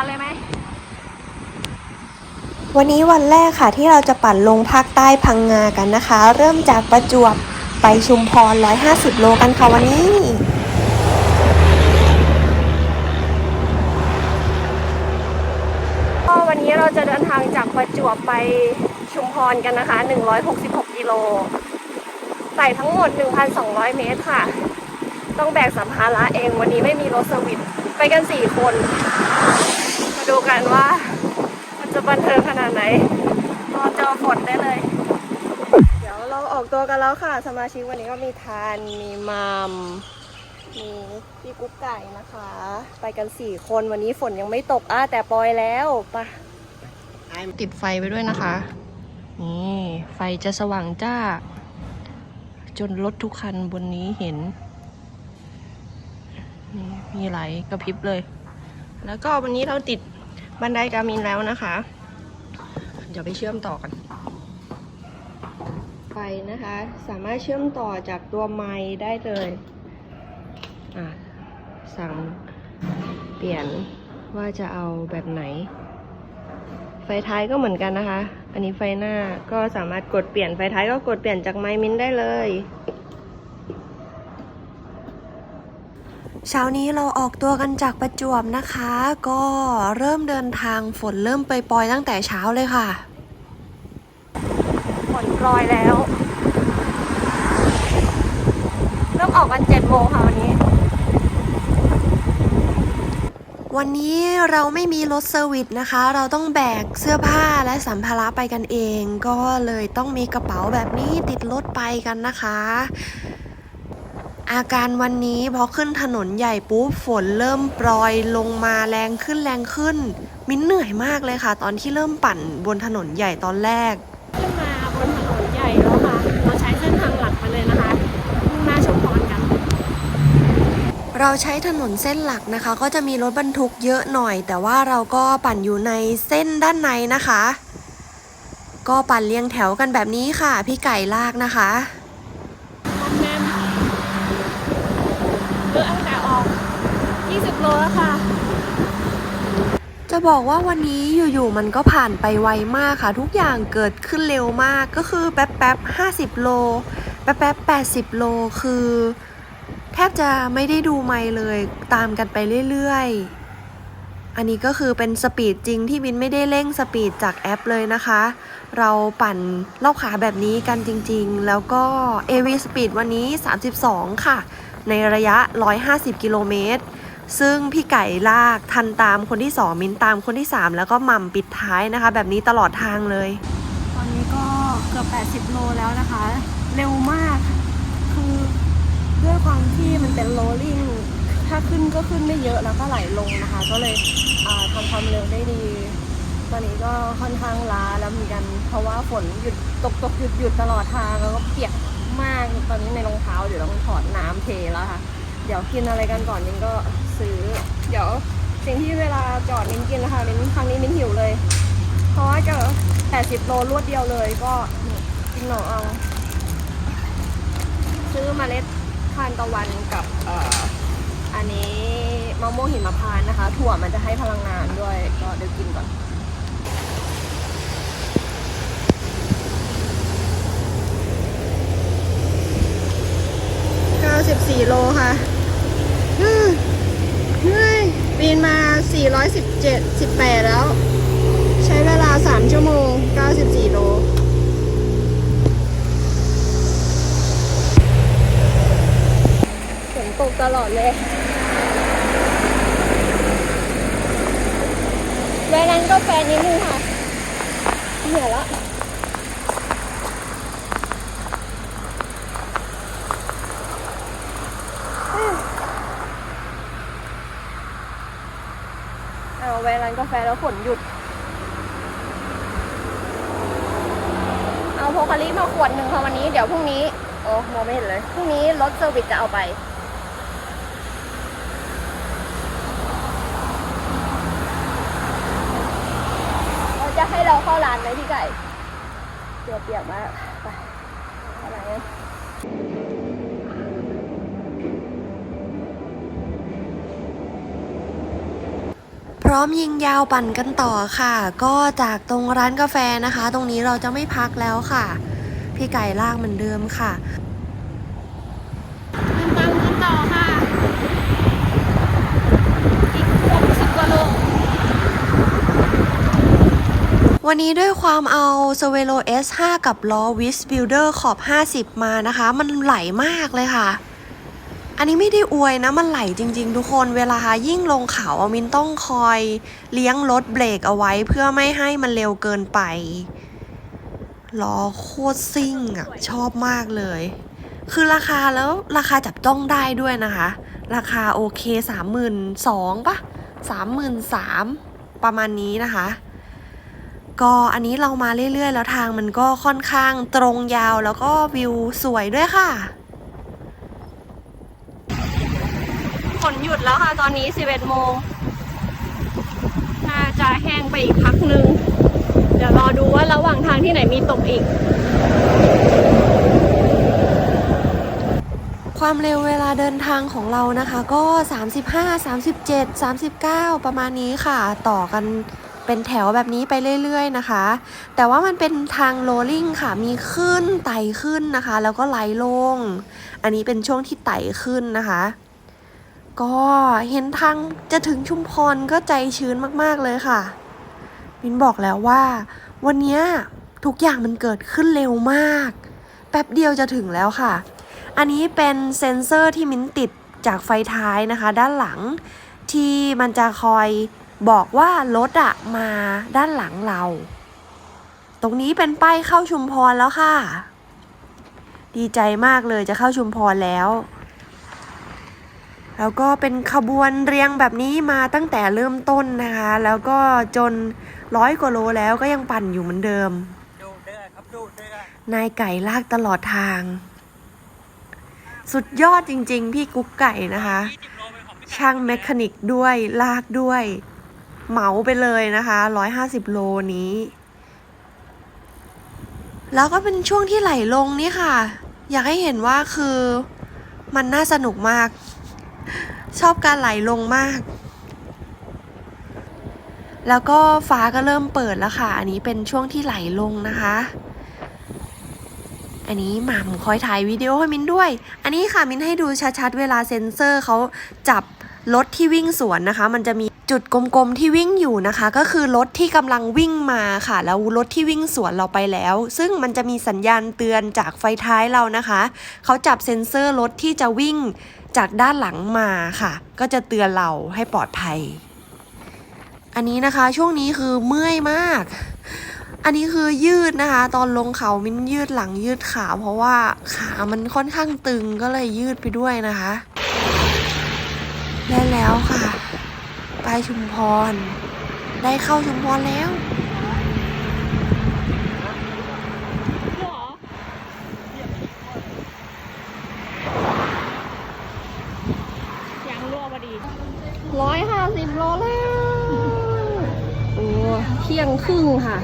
รเลยไหมวันนี้วันแรกค่ะที่เราจะปั่นลงภาคใต้พังงากันนะคะ เริ่มจากประจวบไปชุมพร 150 โลกันค่ะวันนี้ก็วันนี้เราจะเดินทางจากประจวบไปชุมพรกันนะคะ 166 กิโลใส่ทั้งหมด 1,200 เมตรค่ะ ต้องแบกสัมภาระเองวันนี้ไม่มีรถสวิตไปกัน 4 คน ดูกันว่า มันจะบันเทิงขนาดไหนรอเจอฝนได้เลย เดี๋ยวเราออกตัวกันแล้วค่ะ สมาชิกวันนี้ก็มีทาน มีมามมีพี่กุ๊กไก่นะคะ ไปกันสี่คนวันนี้ฝนยังไม่ตกอะแต่ปล่อยแล้วปะติดไฟไปด้วยนะคะ นี่ไฟจะสว่างจ้า จนรถทุกคันบนนี้เห็นนี่มีไหลายกระพริบเลย แล้วก็วันนี้เราติด บันไดกามินแล้วนะคะ เดี๋ยวไปเชื่อมต่อกันไฟนะคะ สามารถเชื่อมต่อจากตัวไม้ได้เลยอะสั่งเปลี่ยนว่าจะเอาแบบไหน ไฟท้ายก็เหมือนกันนะคะ อันนี้ไฟหน้าก็สามารถกดเปลี่ยนไฟท้ายก็กดเปลี่ยนจากไม้มินได้เลย เช้านี้เราออกตัวกันจากประจวบนะคะ ก็เริ่มเดินทางฝนเริ่มปล่อยๆตั้งแต่เช้าเลยค่ะ ฝนโปรยแล้ว เริ่มออกกันเจ็ดโมงค่ะวันนี้ วันนี้เราไม่มีรถเซอร์วิสนะคะ เราต้องแบกเสื้อผ้าและสัมภาระไปกันเอง ก็เลยต้องมีกระเป๋าแบบนี้ติดรถไปกันนะคะ อาการวันนี้พอขึ้นถนนใหญ่ปุ๊บฝนเริ่มโปรยลงมาแรงขึ้นแรงขึ้น มิ้นเหนื่อยมากเลยค่ะ ตอนที่เริ่มปั่นบนถนนใหญ่ตอนแรกขึ้นมาบนถนนใหญ่แล้วค่ะเราใช้เส้นทางหลักไปเลยนะคะมุ่งหน้าชุมพรกัน เราใช้ถนนเส้นหลักนะคะ ก็จะมีรถบรรทุกเยอะหน่อย แต่ว่าเราก็ปั่นอยู่ในเส้นด้านในนะคะ ก็ปั่นเรียงแถวกันแบบนี้ค่ะ พี่ไก่ลากนะคะ คอมแมมเออ ตั้งแต่ออก 20 โลแล้วค่ะ จะบอกว่าวันนี้อยู่ๆมันก็ผ่านไปไวมากค่ะ ทุกอย่างเกิดขึ้นเร็วมากก็คือแป๊บแป๊บห้าสิบโล แป๊บแป๊บแปดสิบโลคือ แทบจะไม่ได้ดูไม่เลยตามกันไปเรื่อยๆ อันนี้ก็คือเป็นสปีดจริงที่วินไม่ได้เร่งสปีดจากแอปเลยนะคะ เราปั่นรอบขาแบบนี้กันจริงๆ แล้วก็ AV Speed วันนี้ 32 ค่ะ ในระยะ 150 กิโลเมตร ซึ่งพี่ไก่ลากทันตามคนที่ 2 มินตามคนที่ 3 แล้วก็ม่ำปิดท้ายนะคะ แบบนี้ตลอดทางเลย ตอนนี้ก็เกือบ 80 โลแล้วนะคะ เร็วมาก คือด้วยความที่มันเป็นโรลลิ่งถ้าขึ้นก็ขึ้นไม่เยอะแล้วก็ไหลลงนะคะ ก็เลยทำความเร็วได้ดีตอนนี้ก็ค่อนข้างล้าแล้วเหมือนกัน เพราะว่าฝนหยุดตกตกหยุดหยุดตลอดทางแล้วก็เปียก มาก ตอนนี้ในรองเท้าเดี๋ยวต้องถอดน้ำเทแล้วค่ะ เดี๋ยวกินอะไรกันก่อนนินก็ซื้อ เดี๋ยวสิ่งที่เวลาจอดนินกินนะคะนินครั้งนี้นินหิวเลย เพราะว่าจะ80โลรวดเดียวเลยก็กินหน่อเอา ซื้อเมล็ดทานตะวันกับเอ่ออันนี้มะม่วงหิมพานต์นะคะ ถั่วมันจะให้พลังงานด้วย ก็เดี๋ยวกินก่อน 94 โลค่ะเฮ้ยปีนมา 417 18 แล้ว ใช้เวลา 3 ชั่วโมง 94 โลฝนตกตลอดเลยแวนั้นก็แฟนนิดนึงค่ะเหนื่อยล้ว เอาแวะร้านกาแฟแล้วฝนหยุด เอาโพคาริมาขวดหนึ่งค่ะวันนี้เดี๋ยวพรุ่งนี้ โอ้มองไม่เห็นเลย พรุ่งนี้รถเซอร์วิสจะเอาไปเราจะให้เราเข้าร้านไหมพี่ไก่เปียกเปียกมากไปอะไรอะ พร้ร้อมยิงยาวปั่นกันต่อค่ะ ก็จากตรงร้านกาแฟนะคะ ตรงนี้เราจะไม่พักแล้วค่ะ พี่ไก่ลากเหมือนเดิมค่ะเดินทางกันต่อค่ะอีก60กว่าโลวันนี้ด้วยความเอา s v e l o S5 กับล้อ w i s Builder ขอบ 50 มานะคะ มันไหลมากเลยค่ะ อันนี้ไม่ได้อวยนะมันไหลจริง ๆ ทุกคนเวลายิ่งลงเขาอะมินต้องคอยเลี้ยงรถเบรกเอาไว้เพื่อไม่ให้มันเร็วเกินไปล้อโคตรซิ่งอะชอบมากเลย คือราคาแล้วราคาจับต้องได้ด้วยนะคะ ราคาโอเค32,000ปะ33,000ประมาณนี้นะคะ ก็อันนี้เรามาเรื่อยๆ แล้วทางมันก็ค่อนข้างตรงยาวแล้วก็วิวสวยด้วยค่ะ นหยุดแล้วค่ะ ตอนนี้ 11 โมง น่าจะแห้งไปอีกพักหนึ่งเดี๋ยวรอดูว่าระหว่างทางที่ไหนมีตกอีก ความเร็วเวลาเดินทางของเรานะคะก็ 35 37 39 ประมาณนี้ค่ะ ต่อกันเป็นแถวแบบนี้ไปเรื่อย ๆ นะคะ แต่ว่ามันเป็นทางโรลลิ่งค่ะ มีขึ้นไต่ขึ้นนะคะ แล้วก็ไหลลง อันนี้เป็นช่วงที่ไต่ขึ้นนะคะ ก็เห็นทางจะถึงชุมพรก็ใจชื้นมากๆเลยค่ะ มินบอกแล้วว่า วันนี้ทุกอย่างมันเกิดขึ้นเร็วมาก แป๊บเดียวจะถึงแล้วค่ะ อันนี้เป็นเซ็นเซอร์ที่มิ้นติดจากไฟท้ายนะคะ ด้านหลังที่มันจะคอยบอกว่ารถอะมาด้านหลังเรา ตรงนี้เป็นป้ายเข้าชุมพรแล้วค่ะ ดีใจมากเลยจะเข้าชุมพรแล้ว แล้วก็เป็นขบวนเรียงแบบนี้มาตั้งแต่เริ่มต้นนะคะ แล้วก็จนร้อยกว่าโลแล้วก็ยังปั่นอยู่เหมือนเดิมดูเด้อครับดูเด้อนายไก่ลากตลอดทาง สุดยอดจริงๆ พี่กุ๊กไก่นะคะ ช่างแมคานิกด้วยลากด้วย เหมาไปเลยนะคะ150โลนี้ แล้วก็เป็นช่วงที่ไหลลงนี่ค่ะ อยากให้เห็นว่าคือมันน่าสนุกมาก ชอบการไหลลงมาก แล้วก็ฟ้าก็เริ่มเปิดแล้วค่ะ อันนี้เป็นช่วงที่ไหลลงนะคะ อันนี้หม่ำคอยถ่ายวิดีโอให้มินด้วย อันนี้ค่ะมินให้ดูชัดๆ เวลาเซ็นเซอร์เขาจับรถที่วิ่งสวนนะคะ มันจะมีจุดกลมๆที่วิ่งอยู่นะคะ ก็คือรถที่กำลังวิ่งมาค่ะ แล้วรถที่วิ่งสวนเราไปแล้ว ซึ่งมันจะมีสัญญาณเตือนจากไฟท้ายเรานะคะ เขาจับเซ็นเซอร์รถที่จะวิ่ง จากด้านหลังมาค่ะ ก็จะเตือนเราให้ปลอดภัย อันนี้นะคะช่วงนี้คือเมื่อยมาก อันนี้คือยืดนะคะ ตอนลงเขามินยืดหลังยืดขา เพราะว่าขามันค่อนข้างตึงก็เลยยืดไปด้วยนะคะและแล้วค่ะ ไปชุมพร ได้เข้าชุมพรแล้ว ยังรั่วพอดี ร้อยห้าสิบโลแล้ว โอ้เที่ยงครึ่งค่ะ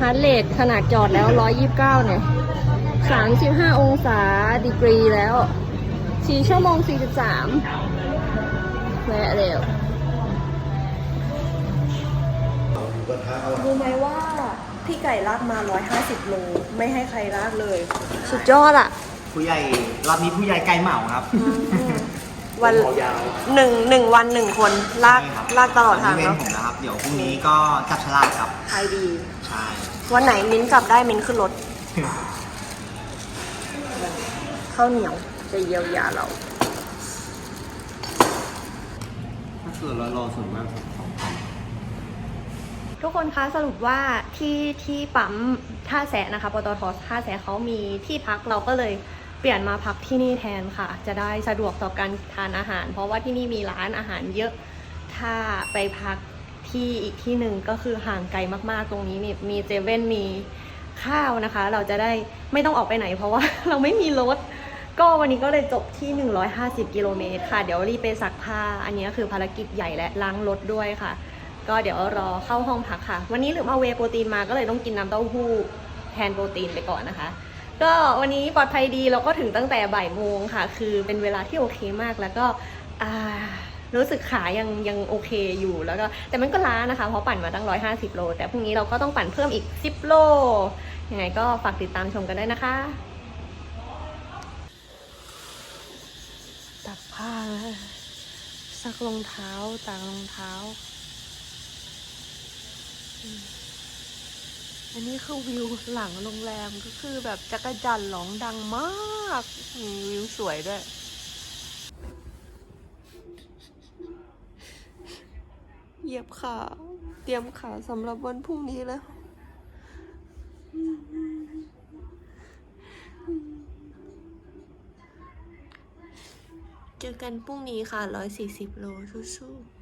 ฮาร์ดเรทขนาดจอดแล้วร้อยยี่สิบเก้าเนี่ยสามสิบห้าองศาดีกรีแล้วสี่ชั่วโมงสี่สิบสามแวะเร็วรู้ไหมว่าพี่ไก่ลากมา 150 โล ไม่ให้ใครลากเลย สุดยอดอะผู้ใหญ่รอบนี้ผู้ใหญ่ไก่เหมาครับ วันยาว หนึ่งหนึ่งวันหนึ่งคนลากลากตลอดทางเว้นเนาะ ผมนะครับ เดี๋ยวพรุ่งนี้ก็จับฉลากครับใครดี ใช่ วันไหนมิ้นจับได้มิ้นขึ้นรถข้าวเหนียวจะเยียวยาเรา ถ้าเกิดเรารอส่วนมากสองพัน ทุกคนคะสรุปว่าที่ที่ปั๊มท่าแสะนะคะปตทท่าแสะเขามีที่พักเราก็เลย เปลี่ยนมาพักที่นี่แทนค่ะ จะได้สะดวกต่อการทานอาหาร เพราะว่าที่นี่มีร้านอาหารเยอะ ถ้าไปพักที่อีกที่หนึ่งก็คือห่างไกลมากๆ ตรงนี้มีมีเจเว่นมีข้าวนะคะ เราจะได้ไม่ต้องออกไปไหน เพราะว่าเราไม่มีรถ ก็วันนี้ก็เลยจบที่ 150 กิโลเมตรค่ะ เดี๋ยวรีไปซักผ้า อันนี้คือภารกิจใหญ่และล้างรถด้วยค่ะ ก็เดี๋ยวรอเข้าห้องพักค่ะ วันนี้ลืมเอาเวโปรตีนมาก็เลยต้องกินน้ำเต้าหู้แทนโปรตีนไปก่อนนะคะ ก็วันนี้ปลอดภัยดีแล้วก็ถึงตั้งแต่บ่ายโมงค่ะ คือเป็นเวลาที่โอเคมากแล้วก็รู้สึกขายังยังโอเคอยู่แล้วก็แต่มันก็ล้านะคะเพราะปั่นมาตั้ง 150 โล แต่พรุ่งนี้เราก็ต้องปั่นเพิ่มอีก 10 โลยังไงก็ฝากติดตามชมกันด้วยนะคะตักผ้าซักรองเท้าตากรองเท้า อันนี้คือวิวหลังโรงแรมก็คือแบบจักรจันทร์หลองดังมากอืมวิวสวยด้วยเหยียบขาเตรียมขาสำหรับวันพรุ่งนี้แล้วเจอกันพรุ่งนี้ค่ะ 140 โลสู้ๆ